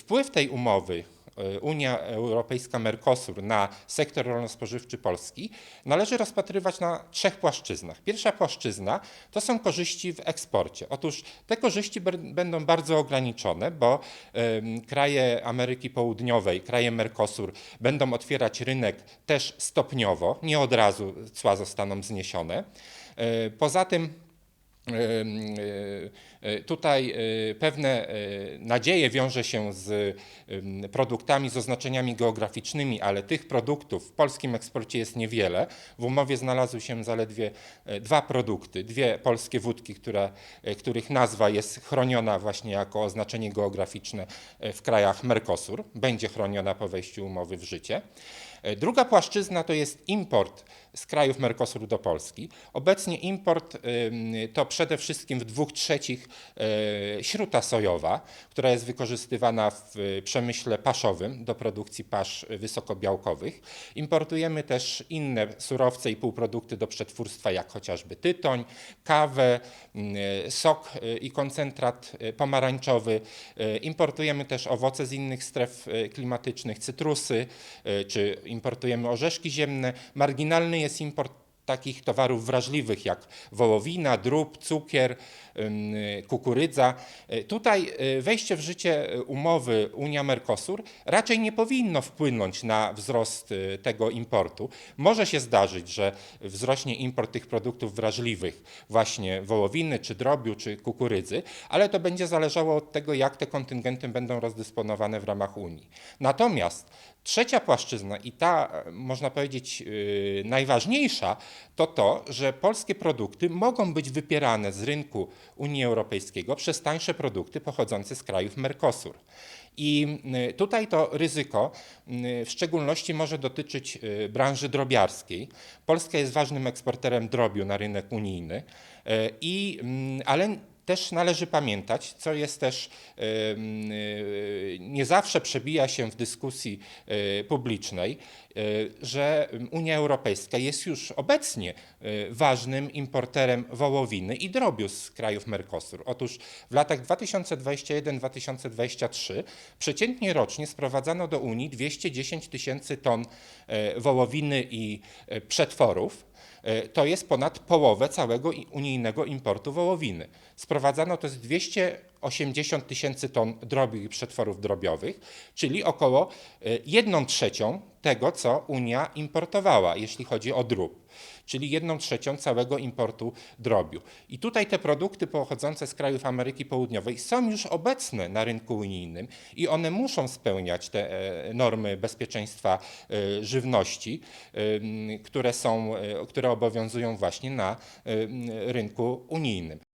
Wpływ tej umowy e, Unia Europejska-Mercosur na sektor rolno-spożywczy Polski należy rozpatrywać na trzech płaszczyznach. Pierwsza płaszczyzna to są korzyści w eksporcie. Otóż te korzyści będą bardzo ograniczone, bo kraje Ameryki Południowej, kraje Mercosur będą otwierać rynek też stopniowo, nie od razu cła zostaną zniesione. E, Poza tym Ym, y, y, Tutaj y, pewne y, nadzieje wiąże się z produktami z oznaczeniami geograficznymi, ale tych produktów w polskim eksporcie jest niewiele. W umowie znalazły się zaledwie e, dwa produkty, dwie polskie wódki, które, e, których nazwa jest chroniona właśnie jako oznaczenie geograficzne e, w krajach Mercosur. Będzie chroniona po wejściu umowy w życie. E, Druga płaszczyzna to jest import z krajów Mercosur do Polski. Obecnie import to przede wszystkim w dwóch trzecich e, śruta sojowa, która jest wykorzystywana w e, przemyśle paszowym do produkcji pasz wysokobiałkowych. Importujemy też inne surowce i półprodukty do przetwórstwa, jak chociażby tytoń, kawę, sok i koncentrat pomarańczowy. Importujemy też owoce z innych stref klimatycznych, cytrusy, czy importujemy orzeszki ziemne. Marginalny jest import takich towarów wrażliwych jak wołowina, drób, cukier, kukurydza. E, Tutaj e, wejście w życie e, umowy Unia-Mercosur raczej nie powinno wpłynąć na wzrost tego importu. Może się zdarzyć, że wzrośnie import tych produktów wrażliwych, właśnie wołowiny, czy drobiu, czy kukurydzy, ale to będzie zależało od tego, jak te kontyngenty będą rozdysponowane w ramach Unii. Natomiast Trzecia płaszczyzna i ta, e, można powiedzieć, yy, najważniejsza, to to, że polskie produkty mogą być wypierane z rynku Unii Europejskiego przez tańsze produkty pochodzące z krajów Mercosur. I y, tutaj to ryzyko y, w szczególności może dotyczyć y, branży drobiarskiej. Polska jest ważnym eksporterem drobiu na rynek unijny, i, mm, ale też należy pamiętać, co jest też y, nie zawsze przebija się w dyskusji y, publicznej, y, że Unia Europejska jest już obecnie ważnym importerem wołowiny i drobiu z krajów Mercosur. Otóż w latach 2021-2023 przeciętnie rocznie sprowadzano do Unii 210 tysięcy ton e, wołowiny i e, przetworów. E, To jest ponad połowę całego unijnego importu wołowiny. Sprowadzano to jest 280 tysięcy ton drobiu i przetworów drobiowych, czyli około e, jedną trzecią tego, co Unia importowała, jeśli chodzi o drób, czyli jedną trzecią całego importu drobiu. I tutaj te produkty pochodzące z krajów Ameryki Południowej są już obecne na rynku unijnym i one muszą spełniać te e, normy bezpieczeństwa e, żywności, em, które są, e, które obowiązują właśnie na rynku unijnym.